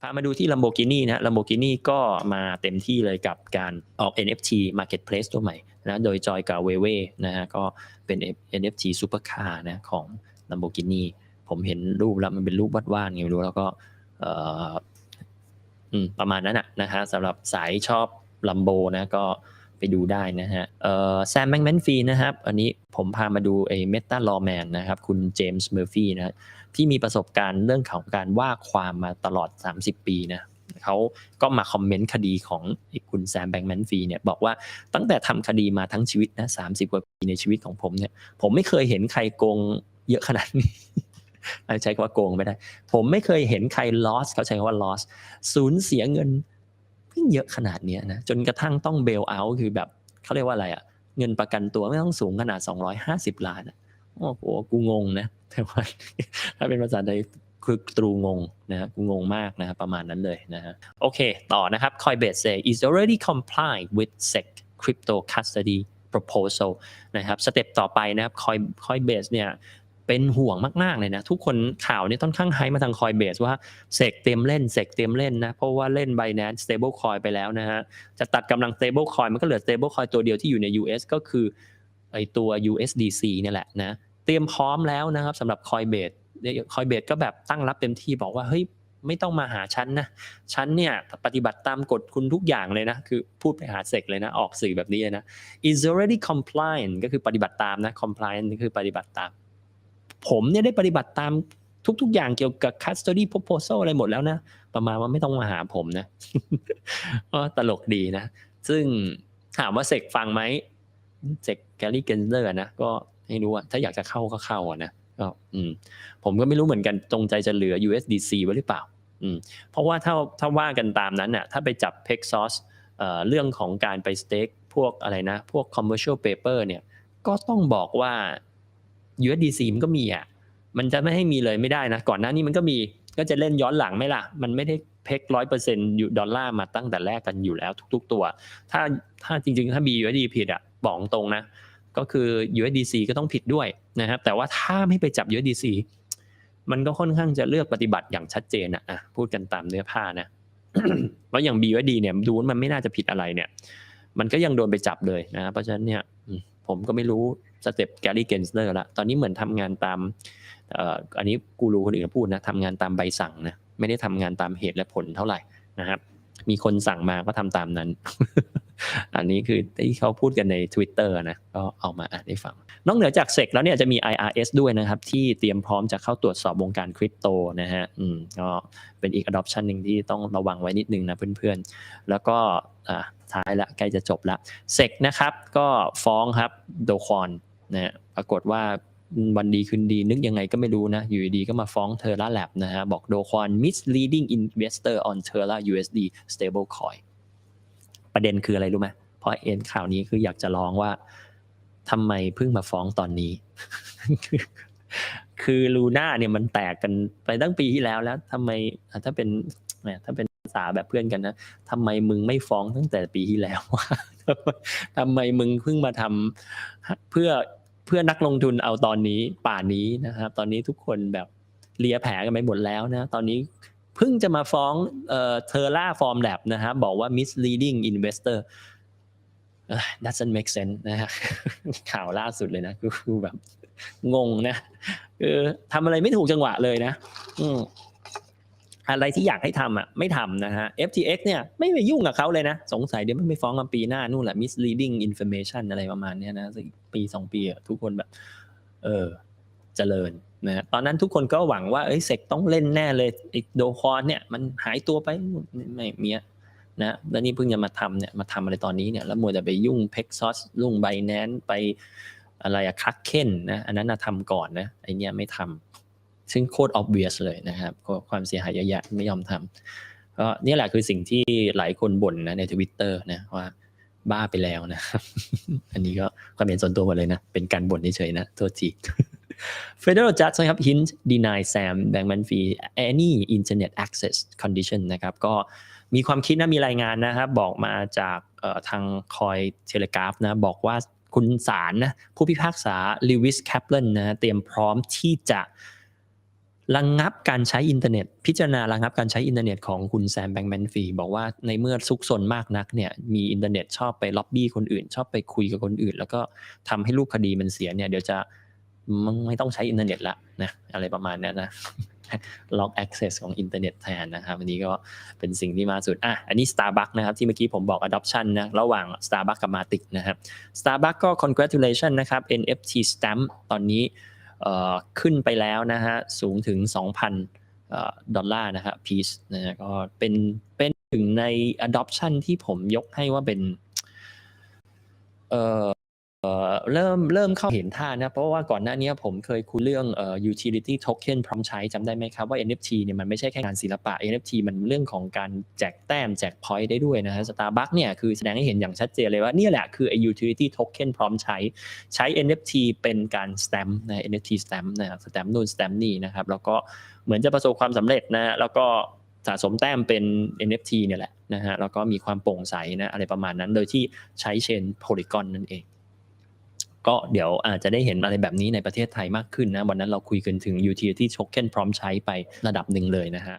พามาดูที่ Lamborghini นะ Lamborghini ก็มาเต็มที่เลยกับการออก NFT Marketplace ตัวใหม่นะโดยจอยกับเวเวนะฮะก็เป็น NFT Supercar นะของ Lamborghini ผมเห็นรูปแล้วมันเป็นรูปวาดๆไงไม่รู้แล้วก็ประมาณนั้นนะนะฮะสำหรับสายชอบลัมโบนะก็ ไปดูได้นะฮะเอ่อแซมแมงแมนฟีนะครับ อันนี้ผมพามาดูไอ้เมตาลอแมนนะครับ คุณเจมส์เมอร์ฟี่นะที่มีประสบการณ์เรื่องของการว่าความมาตลอด 30 ปีนะเขาก็มาคอมเมนต์คดีของไอคุณแซมแบงแมนฟีเนี่ยบอกว่าตั้งแต่ทำคดีมาทั้งชีวิตนะสามสิบกว่าปีในชีวิตของผมเนี่ย ผมไม่เคยเห็นใครโกงเยอะขนาดนี้ใช้คำว่าโกงไม่ได้ ผมไม่เคยเห็นใคร loss เขาใช้คำว่า loss สูญเสียเงิน เพิ่งเยอะขนาดเนี้ยนะจนกระทั่งต้อง bail out คือแบบเขาเรียกว่าอะไรอะเงินประกันตัวไม่ต้องสูงขนาด 250 ล้านอะโอ้โหกูงงนะแต่ว่าถ้าเป็นภาษาไทยคือตรูงงนะฮะกูงงมากนะฮะประมาณนั้นเลยนะฮะโอเค ต่อนะครับ Coinbase say is already compliant with SEC crypto custody proposal นะครับสเต็ปต่อไปนะครับ Coin Coinbase เนี่ย เป็นห่วงมากๆเลยนะ ทุกคนข่าวนี่ยค่อนข้างไฮมาทาง Coinbase ว่าเสกเต็มเล่นเสกเต็มเล่นนะ เพราะว่าเล่น Binance stable coin ไปแล้วนะฮะ จะตัดกำลัง stable coin มันก็เหลือ stable coin ตัวเดียวที่อยู่ใน US ก็คือไอตัว USDC นี่แหละนะ เตรียมพร้อมแล้วนะครับสำหรับ Coinbase Coinbase ก็แบบตั้งรับเต็มที่บอกว่าเฮ้ยไม่ต้องมาหาฉันนะ ฉันเนี่ยปฏิบัติตามกฎคุณทุกอย่างเลยนะ คือพูดไปหาเสกเลยนะ ออกสื่อแบบนี้เลยนะ is already compliant ก็คือปฏิบัติตามนะ compliant ก็คือปฏิบัติตาม ผมเนี่ยได้ปฏิบัติตามทุก ๆ อย่างเกี่ยวกับ custody proposal อะไรหมดแล้วนะ ประมาณว่าไม่ต้องมาหาผมนะก็ตลกดีนะ ซึ่งถามว่าเสกฟังไหมเสกแกลลี่เกนเซอร์นะ ก็ไม่รู้อะถ้าอยากจะเข้าก็เข้าอะนะก็อืม ผมก็ไม่รู้เหมือนกันจงใจจะเหลือ USDC ไว้หรือเปล่า อืม เพราะว่าถ้าถ้าว่ากันตามนั้นน่ะ ถ้าไปจับ Paxos เอ่อเรื่องของการไปสเต็กพวกอะไรนะ พวก commercial paper เนี่ย ก็ต้องบอกว่า USDC มันก็มีอะมันจะไม่ให้มีเลยไม่ได้นะ ก่อนหน้านี้มันก็มีก็จะเล่นย้อนหลังไหมล่ะ มันไม่ได้เพกร้อยเปอร์เซ็นต์ดอลลาร์มาตั้งแต่แรกกันอยู่แล้วทุก ๆ ตัว ถ้าถ้าจริง ๆ ถ้า BUSD ผิดอะบอกตรงนะ ก็คือ USDC ก็ต้องผิดด้วยนะครับ แต่ว่าถ้าไม่ไปจับ USDC มันก็ค่อนข้างจะเลือกปฏิบัติอย่างชัดเจนอะพูดกันตามเนื้อผ้านะเพราะอย่าง BUSD เนี่ยดูมันไม่น่าจะผิดอะไรเนี่ย มันก็ยังโดนไปจับเลยนะ เพราะฉะนั้นเนี่ย ผมก็ไม่รู้สเต็ปแกลลี่เกนสเลอร์ละตอนนี้เหมือนทำงานตามอันนี้กูรูคนอื่นพูดนะทำงานตามใบสั่งนะไม่ได้ทำงานตามเหตุและผลเท่าไหร่นะครับ มีคนสั่งมาก็ทำตามนั้น อันนี้คือที่เขาพูดกันใน Twitter นะ ก็เอามาอ่านให้ฟัง นอกเหนือจากเซกแล้วเนี่ยจะมี IRS ด้วยนะครับ ที่เตรียมพร้อมจะเข้าตรวจสอบวงการคริปโตนะฮะอืมก็เป็นอีก adoption หนึ่งที่ต้องระวังไว้นิดนึงนะเพื่อนๆ แล้วก็อ่าท้ายละใกล้จะจบละเซกนะครับ ก็ฟ้องครับโดคอนนะฮะปรากฏว่า วันดีคืนดีนึกยังไงก็ไม่รู้นะ อยู่ดีก็มาฟ้องเทอร่าแลบนะฮะ บอกโดควอน misleading investor on Terra USD stablecoin ประเด็นคืออะไรรู้ไหมเพราะเอ็นข่าวนี้คืออยากจะร้องว่าทำไมเพิ่งมาฟ้องตอนนี้ คือลูน่าเนี่ยมันแตกกันไปตั้งปีที่แล้วแล้วทำไมถ้าเป็นถ้าเป็นภาษาแบบเพื่อนกันนะทำไมมึงไม่ฟ้องตั้งแต่ปีที่แล้ววะทำไมมึงเพิ่งมาทำเพื่อ พื่อนักลงทุนเอาตอนนี้ป่านนี้นะครับ ตอนนี้ทุกคนแบบเลียแผลกันไปหมดแล้วนะ ตอนนี้เพิ่งจะมาฟ้องเอ่อเทอร่าฟอร์มแลบนะครับบอกว่า misleading investor doesn't make sense นะฮะข่าวล่าสุดเลยนะคือคือแบบงงนะคือทำอะไรไม่ถูกจังหวะเลยนะ อืม อะไรที่อยากให้ทำอะไม่ทำนะฮะ FTX เนี่ยไม่ไปยุ่งกับเขาเลยนะ สงสัยเดี๋ยวมันไปฟ้องกันปีหน้านู่นแหละ misleading information อะไรประมาณนี้นะปีสองปีอะทุกคนแบบ เออเจริญนะฮะตอนนั้นทุกคนก็หวังว่าเอ้ยเซกต้องเล่นแน่เลยไอ้โดคอนเนี่ยมันหายตัวไปไม่เมียนะแล้วนี่เพิ่งจะมาทำเนี่ยมาทำอะไรตอนนี้เนี่ยแล้วมัวแต่ไปยุ่งเพ็กซอสยุ่งไบแนนไปอะไรอะคักเคนนะอันนั้นนะทำก่อนนะไอเนี้ยไม่ทำ ซึ่งโคตร obvious เลยนะครับความเสียหายเยอะแยะไม่ยอมทำก็นี่แหละคือสิ่งที่หลายคนบ่นนะในทวิตเตอร์นะว่าบ้าไปแล้วนะ อันนี้ก็ความเห็นส่วนตัวหมดเลยนะ เป็นการบ่นเฉยๆนะ โทษที Federal Judge นะครับ hint deny Sam Bankman-Fried any internet access condition นะครับ ก็มีความคิดนะ มีรายงานนะครับ บอกมาจากทางคอยเทเลกราฟนะ บอกว่าคุณศาลนะ ผู้พิพากษาลิวิสแคปเลนนะ เตรียมพร้อมที่จะ ระงงับการใช้อินเทอร์เน็ต พิจารณาระงงับการใช้อินเทอร์เน็ตของคุณแซมแบงแมนฟีบอกว่าในเมื่อซุกซนมากนักเนี่ยมีอินเทอร์เน็ตชอบไปล็อบบี้คนอื่น ชอบไปคุยกับคนอื่น แล้วก็ทำให้รูปคดีมันเสียเนี่ยเดี๋ยวจะมึงไม่ต้องใช้อินเทอร์เน็ตละนะอะไรประมาณนั้นะล็อก access ของอินเทอร์เน็ตแทนนะครับอันนี้ก็เป็นสิ่งที่มาสุดอะอันนี้ Starbucks นะครับ ที่เมื่อกี้ผมบอก adoption นะระหว่าง Starbucks กับ Matic นะครับ Starbucks ก็ congratulation นะครับ NFT stamp ตอนนี้เอ่อ ขึ้นไปแล้วนะฮะสูงถึง 2,000 ดอลลาร์นะครับ piece นะฮะก็เป็นเป็นถึงใน adoption ที่ผมยกให้ว่าเป็นเอ่อ เริ่มเริ่มเข้าเห็นท่านะ เพราะว่าก่อนหน้านี้ผมเคยคุยเรื่องเอ่อ utility token พร้อมใช้จำได้ไหมครับว่า NFT เนี่ยมันไม่ใช่แค่งานศิลปะ NFT มันเรื่องของการแจกแต้มแจก point ได้ด้วยนะฮะ Starbucks เนี่ยคือแสดงให้เห็นอย่างชัดเจนเลยว่าเนี่ยแหละคือไอ utility token พร้อมใช้ใช้ NFT เป็นการ stamp นะ NFT stamp นะครับ stamp นู่น stamp นี่นะครับแล้วก็เหมือนจะประสบความสำเร็จนะแล้วก็สะสมแต้มเป็น NFT เนี่ยแหละนะฮะแล้วก็มีความโปร่งใสนะอะไรประมาณนั้น โดยที่ใช้เชน Polygon นั่นเอง ก็เดี๋ยวอาจจะได้เห็นอะไรแบบนี้ในประเทศไทยมากขึ้นนะ วันนั้นเราคุยกันถึง utility token พร้อมใช้ไประดับหนึ่งเลยนะฮะ